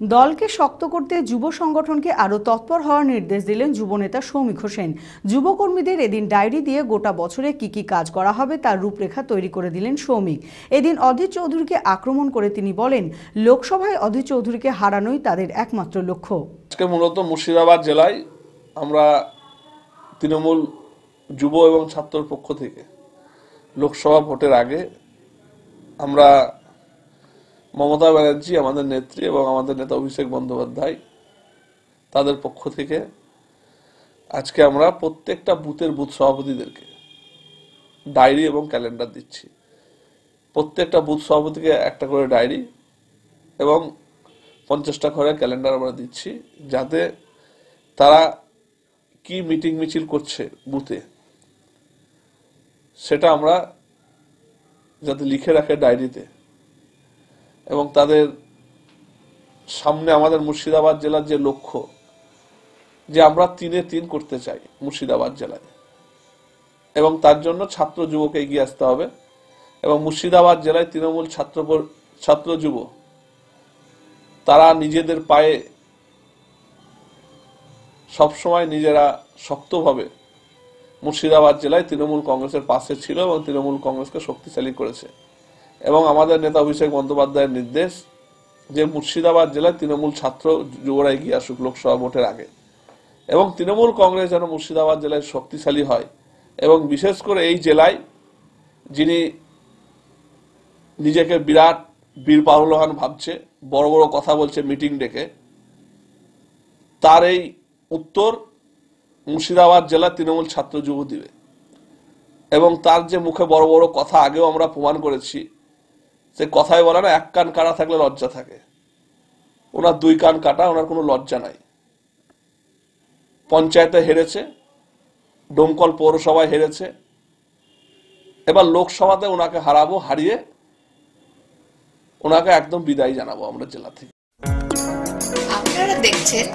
দলকে শক্ত করতে যুব সংগঠনকে আরও তৎপর হওয়ার নির্দেশ দিলেন যুবনেতা সৌমিক হোসেন। যুবকর্মীদের এদিন ডায়েরি দিয়ে গোটা বছরে কি কি কাজ করা হবে তার রূপরেখা তৈরি করে দিলেন সৌমিক। এদিন অধীর চৌধুরীকে আক্রমণ করে তিনি বলেন, লোকসভায় অধীর চৌধুরীকে হারানোই তাদের একমাত্র লক্ষ্য। আজকে মূলত মুর্শিদাবাদ জেলায় আমরা তৃণমূল যুব এবং ছাত্রর পক্ষ থেকে লোকসভা ভোটের আগে আমরা মমতা ব্যানার্জি, আমাদের নেত্রী এবং আমাদের নেতা অভিষেক বন্দ্যোপাধ্যায় তাদের পক্ষ থেকে আজকে আমরা প্রত্যেকটা বুথের বুথ সভাপতিদেরকে ডায়েরি এবং ক্যালেন্ডার দিচ্ছি। প্রত্যেকটা বুথ সভাপতিকে একটা করে ডায়েরি এবং পঞ্চাশটা করে ক্যালেন্ডার আমরা দিচ্ছি যাতে তারা কি মিটিং মিছিল করছে বুথে সেটা আমরা যাতে লিখে রাখে ডায়েরিতে। এবং তাদের সামনে আমাদের মুর্শিদাবাদ জেলার যে লক্ষ্য, যে আমরা তিনে তিন করতে চাই মুর্শিদাবাদ জেলায়। এবং তার জন্য ছাত্র যুবকে এগিয়ে আসতে হবে। এবং মুর্শিদাবাদ জেলায় তৃণমূল ছাত্র ছাত্র যুব, তারা নিজেদের পায়ে সবসময় নিজেরা শক্তভাবে মুর্শিদাবাদ জেলায় তৃণমূল কংগ্রেসের পাশে ছিল এবং তৃণমূল কংগ্রেসকে শক্তিশালী করেছে। এবং আমাদের নেতা অভিষেক বন্দ্যোপাধ্যায়ের নির্দেশ যে মুর্শিদাবাদ জেলায় তৃণমূল ছাত্র যুবরা এগিয়ে আসুক লোকসভা ভোটের আগে। এবং তৃণমূল কংগ্রেস যেন মুর্শিদাবাদ জেলায় শক্তিশালী হয় এবং বিশেষ করে এই জেলায় যিনি নিজেকে বিরাট বীর পাহলহান ভাবছে, বড় বড় কথা বলছে মিটিং ডেকে, তার এই উত্তর মুর্শিদাবাদ জেলার তৃণমূল ছাত্র যুব দিবে। এবং তার যে মুখে বড় বড় কথা আগেও আমরা প্রমাণ করেছি সে কথায় বলে না এক কান কাটা থাকলে লজ্জা থাকে। ওনার দুই কান কাটা ওনার কোনো লজ্জা নাই। পঞ্চায়েতে হেরেছে ডোমকল পৌরসভায় হেরেছে। এবার লোকসভাতে ওনাকে হারাবো হারিয়ে ওনাকে একদম বিদায় জানাব আমরা জেলা থেকে। আপনারা দেখছেন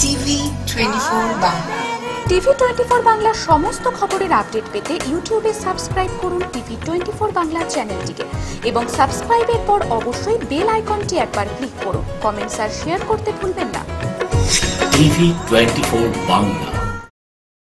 TV twenty four Bangla. TV twenty four বাংলার সমস্ত খবরের আপডেট পেতে ইউটিউবে সাবস্ক্রাইব করুন টিভি টোয়েন্টি ফোর বাংলা চ্যানেলটিকে। এবং সাবস্ক্রাইবের পর অবশ্যই বেল আইকনটি একবার ক্লিক করুন। কমেন্টস আর শেয়ার করতে ভুলবেন না। TV twenty Bangla.